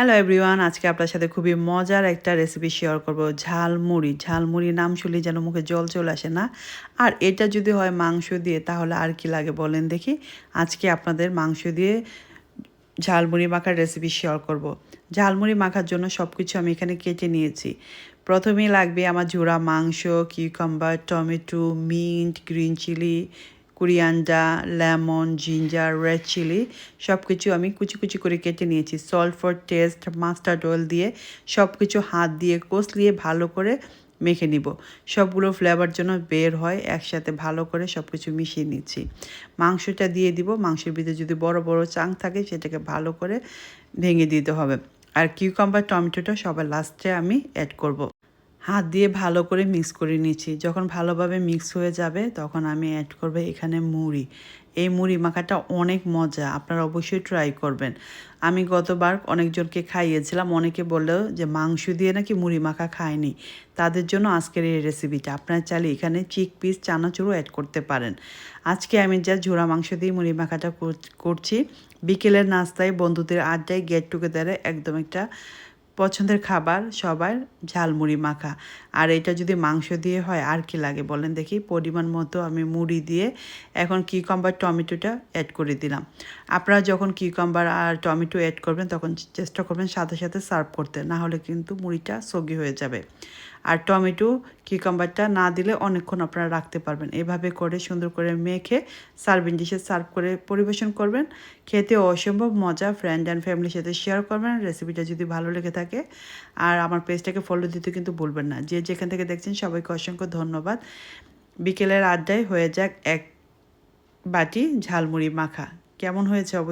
Hello everyone আজকে আপনার সাথে খুবই মজার একটা রেসিপি শেয়ার করব। ঝালমুড়ি। ঝালমুড়ি নাম শুনলে যেন মুখে জল চলে আসে না? আর এটা যদি হয় মাংস দিয়ে, তাহলে আর কি লাগে বলেন দেখি? আজকে আপনাদের মাংস দিয়ে ঝালমুড়ি মাখার রেসিপি শেয়ার করব। ঝালমুড়ি মাখার জন্য সব কিছু আমি এখানে কেটে নিয়েছি। প্রথমেই লাগবে আমার জোড়া মাংস cucumber tomato mint green chilli coriander lemon ginger red chilli সব কিছু আমি কুচি কুচি করে কেটে নিয়েছি। Salt for taste mustard oil দিয়ে সব কিছু হাত দিয়ে কষলিয়ে ভালো করে মেখে নিব। সবগুলো ফ্লেভার জন্য বের হয়, একসাথে ভালো করে সব কিছু মিশিয়ে নিচ্ছি। মাংসটা দিয়ে দিব, মাংসের ভিতরে যদি বড় বড় চাং থাকে, সেটাকে ভালো করে ভেঙে দিতে হবে। আর কিউকাম্বার টমেটোটা সবার লাস্টে আমি অ্যাড করব। হাত দিয়ে ভালো করে মিক্স করে নিচ্ছি। যখন ভালোভাবে মিক্স হয়ে যাবে, তখন আমি অ্যাড করব এখানে মুড়ি। এই মুড়ি মাখাটা অনেক মজা, আপনারা অবশ্যই ট্রাই করবেন। আমি গতবার অনেকজনকে খাইয়েছিলাম, অনেকে বললেও যে মাংস দিয়ে নাকি মুড়ি মাখা খায়নি। তাদের জন্য আজকের এই রেসিপিটা আপনারা চাইলে এখানে চিক পিস চানাচুরও অ্যাড করতে পারেন। আজকে আমি যা ঝোড়া মাংস দিয়ে মুড়ি মাখাটা করছি, বিকেলের নাস্তায় বন্ধুদের আড্ডায় গেট টুগেদারে একদম একটা পছন্দের খাবার সবার ঝালমুড়ি মাখা। আর এটা যদি মাংস দিয়ে হয়, আর কি লাগে বলেন দেখি? পরিমাণ মতো আমি মুড়ি দিয়ে এখন কিউকাম্বার টমেটোটা অ্যাড করে দিলাম। আপনারা যখন কিউকাম্বার আর টমেটো অ্যাড করবেন, তখন চেষ্টা করবেন সাথে সাথে সার্ভ করতে। না হলে কিন্তু মুড়িটা সগি হয়ে যাবে। আর টমেটো কিউকাম্বারটা না দিলে অনেকক্ষণ আপনারা রাখতে পারবেন। এভাবে করে সুন্দর করে মেখে সার্ভিং ডিশে সার্ভ করে পরিবেশন করবেন। খেতে অসম্ভব মজা ফ্রেন্ড অ্যান্ড ফ্যামিলির সাথে শেয়ার করবেন। রেসিপিটা যদি ভালো লেগে থাকে, আর আমার পেজটাকে ফলো দিতে কিন্তু ভুলবেন না। যে যেখান থেকে দেখছেন, সবাইকে অসংখ্য ধন্যবাদ। বিকেলের আড্ডায় হয়ে যাক এক বাটি ঝালমুড়ি মাখা। কেমন হয়েছে অবশ্যই